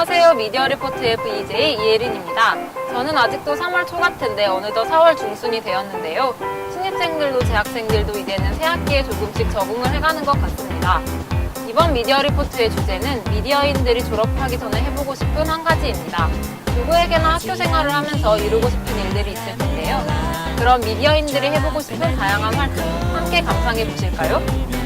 안녕하세요. 미디어 리포트의 VJ 이예린입니다. 저는 아직도 3월 초 같은데 어느덧 4월 중순이 되었는데요. 신입생들도 재학생들도 이제는 새 학기에 조금씩 적응을 해가는 것 같습니다. 이번 미디어 리포트의 주제는 미디어인들이 졸업하기 전에 해보고 싶은 한 가지입니다. 누구에게나 학교 생활을 하면서 이루고 싶은 일들이 있을 텐데요. 그럼 미디어인들이 해보고 싶은 다양한 활동 함께 감상해 보실까요?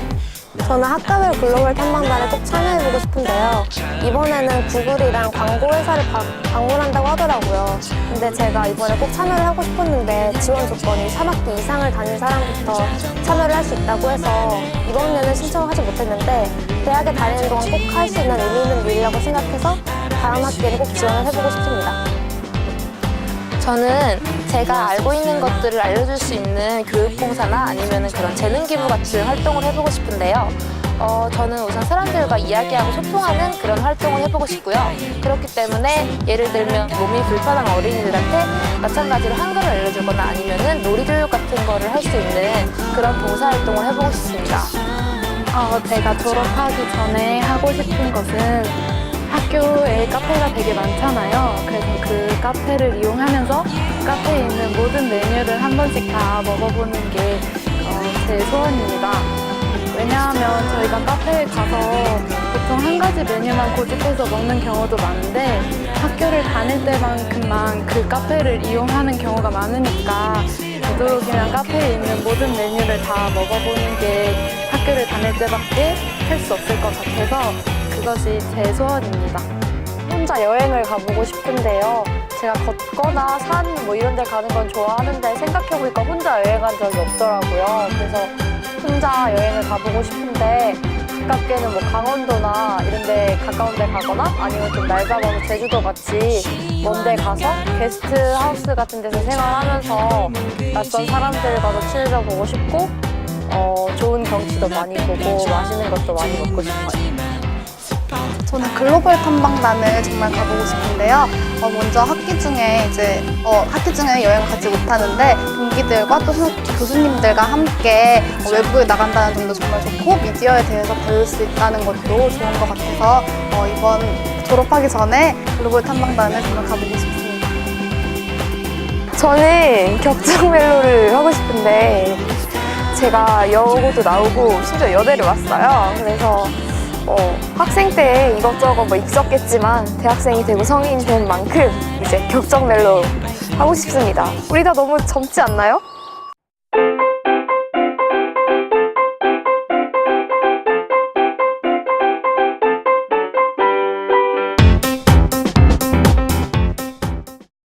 저는 학과별 글로벌 탐방단에 꼭 참여해보고 싶은데요. 이번에는 구글이랑 광고 회사를 바- 방문한다고 하더라고요. 근데 제가 이번에 꼭 참여를 하고 싶었는데 지원 조건이 3학기 이상을 다닌 사람부터 참여를 할 수 있다고 해서 이번에는 신청을 하지 못했는데 대학에 다니는 동안 꼭 할 수 있는 의미 있는 일이라고 생각해서 다음 학기에는 꼭 지원을 해보고 싶습니다. 저는 제가 알고 있는 것들을 알려줄 수 있는 교육봉사나 아니면 그런 재능기부 같은 활동을 해보고 싶은데요. 어, 저는 우선 사람들과 이야기하고 소통하는 그런 활동을 해보고 싶고요. 그렇기 때문에 예를 들면 몸이 불편한 어린이들한테 마찬가지로 한글을 알려주거나 아니면은 놀이교육 같은 거를 할 수 있는 그런 봉사활동을 해보고 싶습니다. 어, 제가 졸업하기 전에 하고 싶은 것은 학교에 카페가 되게 많잖아요. 그래서 그 카페를 이용하면서 카페에 있는 모든 메뉴를 한 번씩 다 먹어보는 게 어, 제 소원입니다. 왜냐하면 저희가 카페에 가서 보통 한 가지 메뉴만 고집해서 먹는 경우도 많은데 학교를 다닐 때만큼만 그 카페를 이용하는 경우가 많으니까 되도록이면 카페에 있는 모든 메뉴를 다 먹어보는 게 학교를 다닐 때밖에 할 수 없을 것 같아서 그것이 제 소원입니다. 혼자 여행을 가보고 싶은데요. 제가 걷거나 산 뭐 이런 데 가는 건 좋아하는데 생각해보니까 혼자 여행한 적이 없더라고요. 그래서 혼자 여행을 가보고 싶은데 가깝게는 뭐 강원도나 이런 데 가까운 데 가거나 아니면 좀날 잡아서 제주도 같이 먼 데 가서 게스트 하우스 같은 데서 생활하면서 낯선 사람들과도 친해져 보고 싶고 어, 좋은 경치도 많이 보고 맛있는 것도 많이 먹고 싶어요. 저는 글로벌 탐방단을 정말 가보고 싶은데요. 어, 먼저 학기 중에 이제 어, 학기 중에 여행을 가지 못하는데 동기들과 또 선- 교수님들과 함께 어, 외부에 나간다는 점도 정말 좋고 미디어에 대해서 배울 수 있다는 것도 좋은 것 같아서 어, 이번 졸업하기 전에 글로벌 탐방단을 정말 가보고 싶습니다. 저는 격정 멜로를 하고 싶은데 제가 여고도 나오고 심지어 여대를 왔어요. 그래서 어, 학생 때 이것저것 뭐 있었겠지만 대학생이 되고 성인이 된 만큼 이제 격정 멜로 하고 싶습니다. 우리 다 너무 젊지 않나요?